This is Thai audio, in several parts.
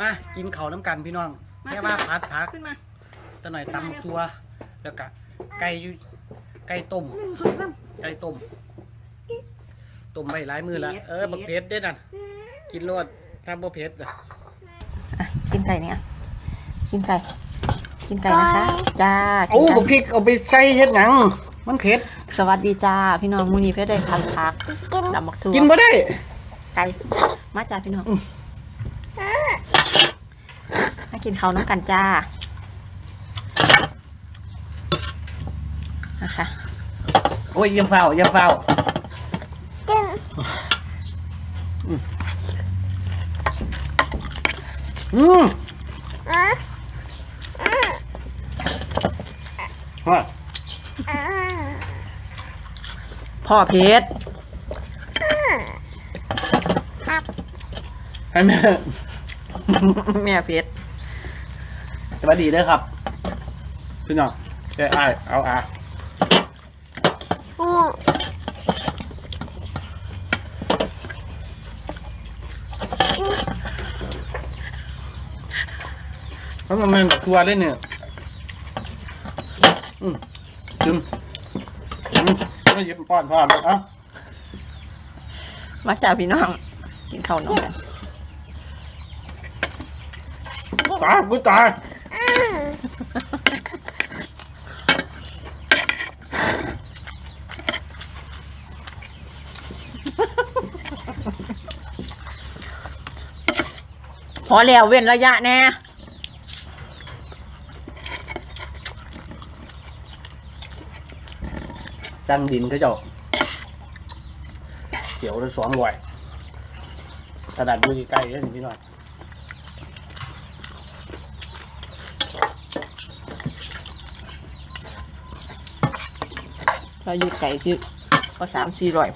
มากินข้าวน้ำกันพี่น้องมาแค่ว่าพัดพักขึ้นมาตะหน่อยตำตัว แล้วก็ไก่อยู่ไก่ต้ม หนึ่งสองสาม ไก่ต้ม ต้มไว้หลายมือละเออบักเพชรเด้นั่นกินรวดทำบ่เพชรน่ะ อะกินไก่เนี่ยกินไก่ กินไก่นะคะ จ้ากิโอ้นไก่ บักพริกเอาไปใส่เฮ็ดหยัง มันเผ็ด สวัสดีจ้า พี่น้องมูนีเพชรได้พันพักดำมักทั่วกินบ่ได้ ไก่มาจ้าพี่น้องอืมมา กินข้าวน้ำกันจ้านะคะโอ้ยอย่าเฝ้าอย่าเฝ้าอืมว่าพ่อเพชรให้แม่ แม่เพชร สวัสดีเด้อครับ พี่น้องแกอ้ายเอาอาเพราะมันเป็นแบบทัวร์ได้เนี่ยอืมจึมอืมไม่หยิบป้อนพ่อเลยเอ้ามาจ้าพี่น้องกินข้าวน้ำกันตายกูตาย พอแล้วเว้นระยะแน่สั่งดินเขาเจ้าเดี๋ยวละสองร้อยขนาดดูใกล้ๆเลยพี่น้อย เราอยู่ไก่ที่ก็สามสี่ร้อย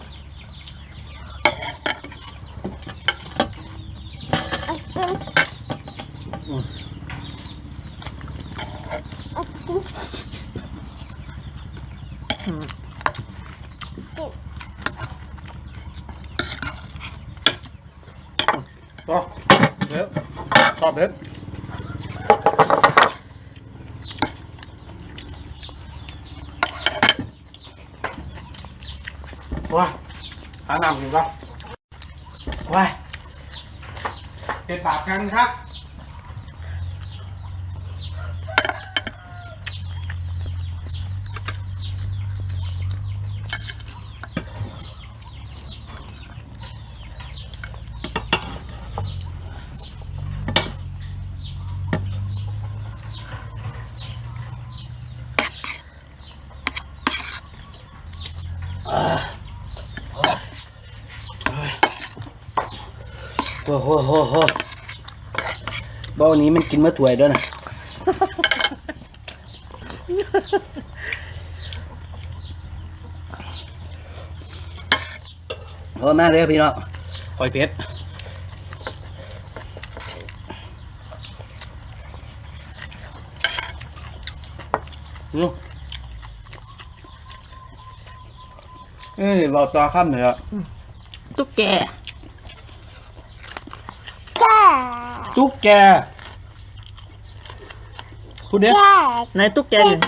อืม อืม ต่อเดี๋ยวต่อเบ็ด ว้าหาน้ำกินก่อนว้าเป็นปากกันครับ โอ้โหโหโหบ้านี้มันกินมะถวยด้วยนะโอ้มาเลยพี่น้องคอยเพชรดูเอ้ยเราต่อข้ามเลยอะตุ๊กแก ตุ๊กแกพูดเด้ไหนตุ๊กแกอยู่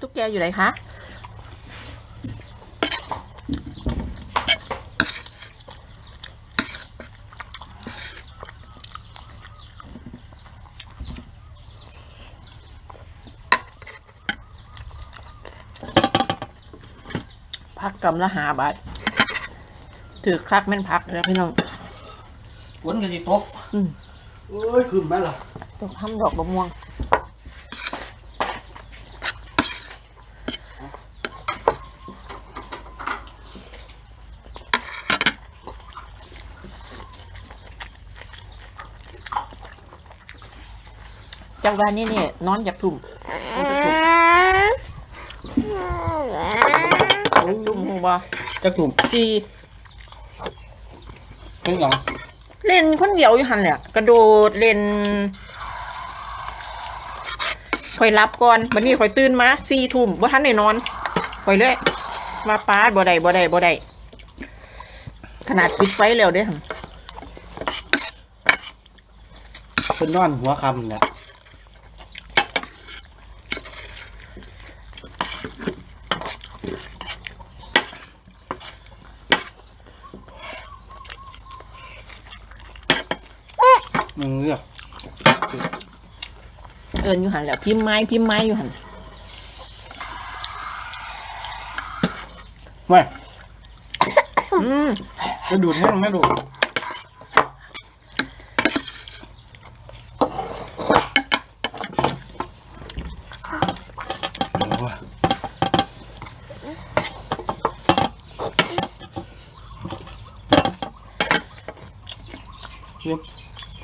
ตุ๊กแกอยู่ไหนคะ พักกำละหาบาทถือคักแม่นพักแล้วพี่น้องฝนกันสิตกอืมโอ้ยขึ้นไหมล่ะต้องทำดอกบะม่วงจากวันนี้เนี่ยนอนจากทุ่มนอนจากทุ่มทุ่มหู บ่จะกลุ่มจีเป็นหยังเล่นคนเดียวอยู่หันแหละกระโดดเล่นคอยรับก่อนบันนี้คอยตื่นมาสี่ทุ่มว่าท่านได้นอนคอยเลยมาปาดบ่ได้บ่ได้บ่ได้ขนาดปิดไฟแล้วเด้อเป็นนอนหัวคำเนี่ย มึงเลือกเอินอยู่หันแหล้วพิมพ์ไม้พิมพ์ไม้อยู่หันไม่อืมจะดูดแห้งไม่ดูดโอ้ย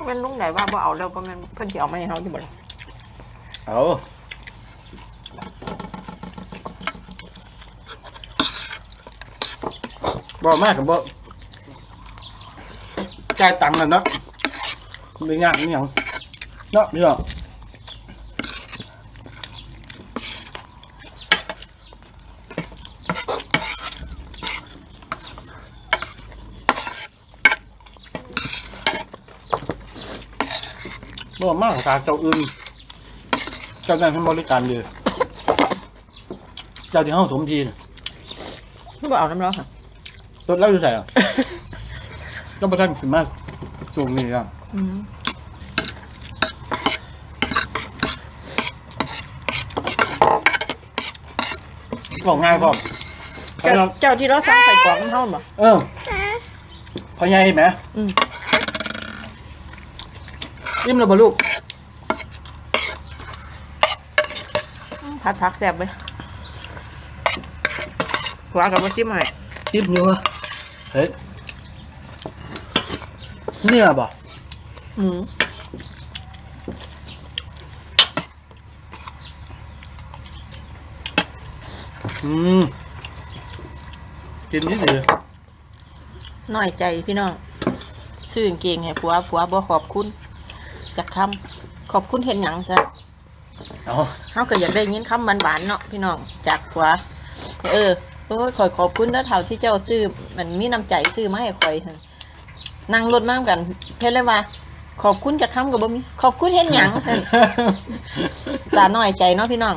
เป็นลุงไหนว่าบ่เอาแล้วก็แม่นเพิ่นสิเอามาให้เฮาอยู่บ่ล่ะเอาบ่มากกับบ่จ่ายตังค์แล้วเนาะไม่ยากไม่หยังเนาะพี่น้อง บอกมากสาเจ้าอื่นเจ้าหน้าที่บริการเลยเจ้าที่ห้องสมทีน่ะบ่เอาน้ำร้อนค่ะรถเล่าอยู่ใส่อะเจ้าประชันขึ้นมาสูงนี่ครับอืมบอกง่ายพ่อเจ้าเจ้าที่เราสั่งใส่กล่องมันเฮาบ่เออพอใหญ่เห็นไหมอืม ยิ้มเลยบ่ลูกผัดผักแซ่บเว้ยหัวกับบ่ซิมให้ยิ้มอยู่วะเฮ้ยเนี่ยบ่อืมอืมกินนิดเดียวน้อยใจพี่น้อง ซื้อกางเกงให้ผัวผัวบ่ขอบคุณ จักคำขอบคุณเฮ็ดหยังจ้ะเอาเขาก็อยากได้ยินคำหวานๆเนาะพี่น้องจากผัวเออโอ้ยขอยขอบคุณนะเท่าที่เจ้าซื้อมันมีน้ำใจซื้อมาให้คอยหั่นนั่งรถมากัน เพิ่นเลยว่าขอบคุณจากคำกับบ่มีขอบคุณเห็นหยังหั่นตาน้อยใจเนาะพี่น้อง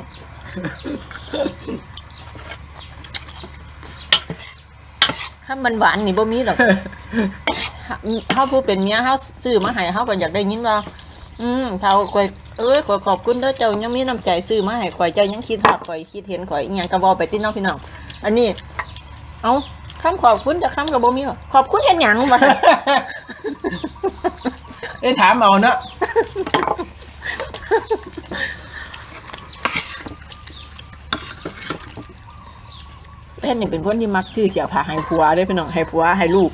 คำหวานๆนี่บ่มีหรอกเฮาผู้เป็นเมียเฮาซื้อมาให้เฮาก็อยากได้ยินว่า อืมเท่าคอยเอ้ยขอยขอบคุณเด้อเจ้ายังมีน้ำใจซื้อมาให้ข่อยเจ้ายังคิดฮอดข่อยคิดเห็นข่อยอีหยังก็บ่ไปติน้องพี่น้องอันนี้ เอาคำขอบคุณจากคำกับบ่มีหรอขอบคุณเห็นหยังบ่เอ้ยถามเอาเนาะเพ่นนี่เป็นคนที่มักซื้อเสียผ้าให้ผัวได้อพี่น้องให้ผัวให้ลูก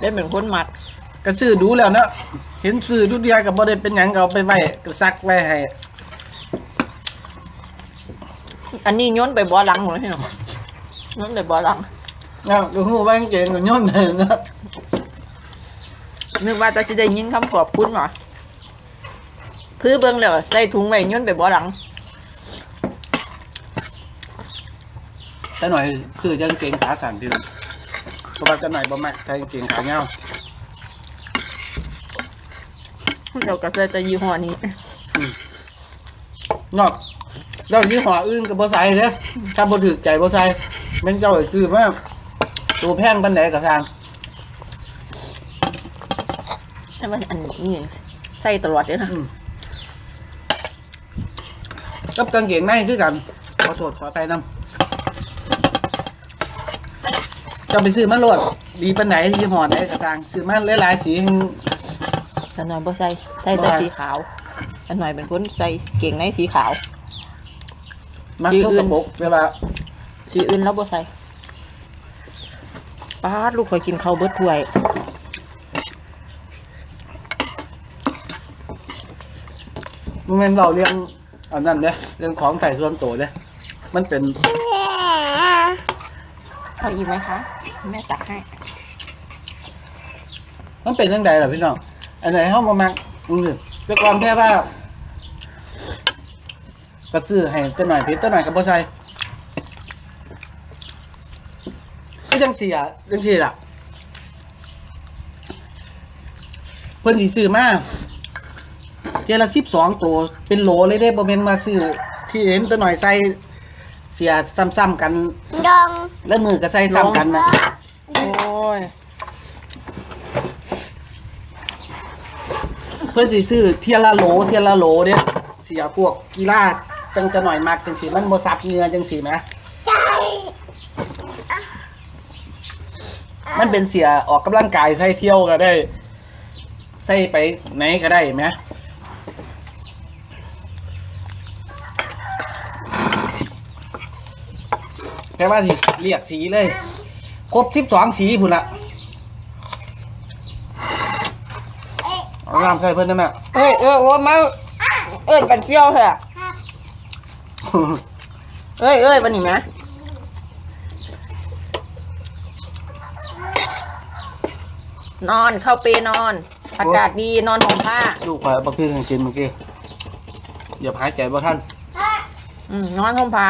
ได้เป็นคนมัก ก็ซื้อดูแล้วเนาะเห็นซื้อทุกเดียวกับบ่ได้เป็นหยังก็เอาไปไว้ก็ซักไว้ให้อันนี้โย้นไปบ่อหลังหมดเลยพี่น้องโย้นไปบ่อหลังเอาก็ฮู้ว่าเก่งก็ย้อนได้เนาะนึกว่าจะสิได้ยินคำขอบคุณหรอพื้อเบิ่งแล้วใส่ถุงไว้โย้นไปบ่อหลัง แต่หน่อยซื้อจังเกงขาสั่นทีนึงเพราะว่าแต่หน่อยบ่มักใส่กางเกงขาเงาว เราก็ใส่แต่ยี่ห้อนี้นอกแล้วยี่ห้ออื่นก็บ่ใส่เด้ถ้าบ่ถูกใจบ่ใส่แม่นเจ้าให้ซื้อมาตัวแพงปานใดก็ทางแต่มันอันนี้ใส่ตลอดเลยนะอืมกับกางเกงในคือกันขอโทษขอไปนำจะไปซื้อมาโลดดีปานไหนยี่ห้อไหนก็ทาง ซื้อมาหลายๆสี แต่หน่อยบ่ใส่ใส่แต่บ่สีขาวแต่หน่อยเป็นคนใส่เก่งในสีขาว มักสีสอื่กนปรกเวลาสีอื่นแล้วบ่ใส่ป้าดลูกคอยกินข้าวเบิดถ้วยมันเป็นเราเรื่องอันนั้นเนี่ยเรื่องของใส่ส่วนตัวเนี่ยมันเป็นเอาอีกไหมคะ แม่ตักให้ มันเป็นเรื่องใดเหรอพี่น้อง อันไหนเข้ามามักอืมแต่ความแค่ว่า ก็ซื้อให้ตัวหน่อยเพชรตัวหน่อยกับบ่ใส่ก็จังสี่อะจังสี่ล่ะเพิ่นสิซื้อมาเจละสิบสองตัวเป็นโหลเลยได้บ่แม่นมาซื้อที่เห็นตัวหน่อยใส่เสียซ้ำๆกัน ดอง แล้วมือก็ใส่ซ้ำกันนะ โอ้ย เพิ่อนสิซื้อเทียละโหลเทียละโหลเด้เสียพวกกีฬาจังจะหน่อยมากจังสิมันบ่ซับเหงื่อจังสินะใจมันเป็นเสียออกกำลังกายใส่เที่ยวก็ได้ ใส่ไปไหนก็ได้ไหมแค่ว่าสิเรียกสีเลย ครบสิบสองสีพุ่นละเอา น้ำใส่เพิ่นได้ไหมเอ้ยเออว่ามาเอิ้นปันเที่ยวเถอะครับเอ้ยเอ้ยวันนี้ไหมนอนเข้าเปนอน อากาศดีนอนห่มผ้าลูกข่อยเอาบักพี่กินเมื่อกี้อย่าหายใจบ่ท่าน อืมนอนห่มผ้า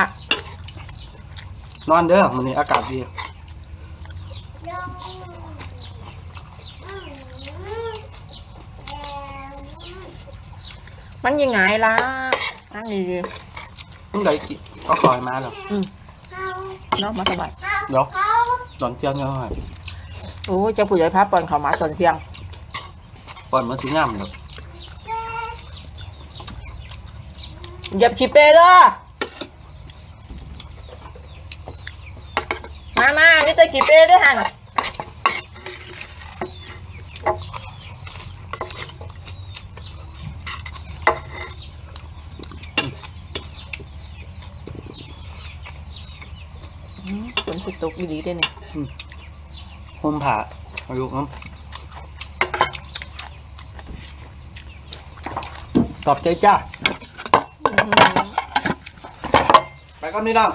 นอนเด้อมันนี้อากาศดี ดองอืมแดง มันยังไงล่ะนั่งดีมึงได้กินเอาคอยมาแล้วๆอืมเขาเนาะมาสบายเดี๋ยวเขาตอนเที่ยงเนี่ยหน่อยโอ้ยเจ้าผู้ใหญ่พับปอนเขามาตอนเที่ยงก่อนมาถึงย่ำแล้วเหยียบขี้เปเด้อมามานี่จะขี้เปด้วยหันอืมฝนสิ ตกดีๆได้เนี่ยห่มผ่าอายุน้ำตอบใจจ้า ไปก็ไม่ได้